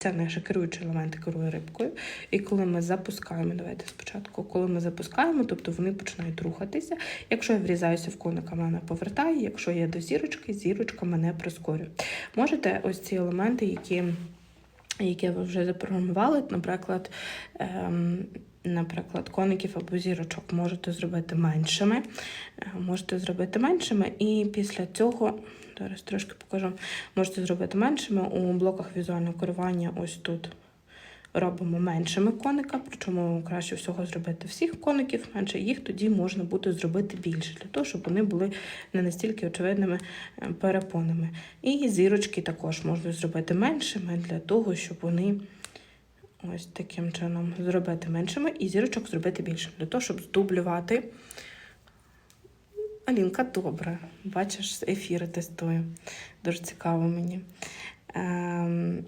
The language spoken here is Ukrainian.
Це наша керуючі елементи керує рибкою. І коли ми запускаємо, давайте спочатку, коли ми запускаємо, тобто вони починають рухатися. Якщо я врізаюся в коника, мене повертає. Якщо я до зірочки, зірочка мене прискорює. Можете ось ці елементи, які, які ви вже запрограмували, наприклад, ем, наприклад, коників або зірочок можете зробити меншими. Е, Можете зробити меншими, і після цього, зараз трошки покажу, можете зробити меншими у блоках візуального керування. Ось тут робимо меншими коника, причому краще всього зробити всіх коників менше, їх тоді можна буде зробити більше, для того, щоб вони були не настільки очевидними е, перепонами. І зірочки також можна зробити меншими для того, щоб вони ось таким чином зробити меншими, і зірочок зробити більше. для того, щоб здублювати. Алінка, добре. Бачиш, ефіри тестую. Дуже цікаво мені. Ем,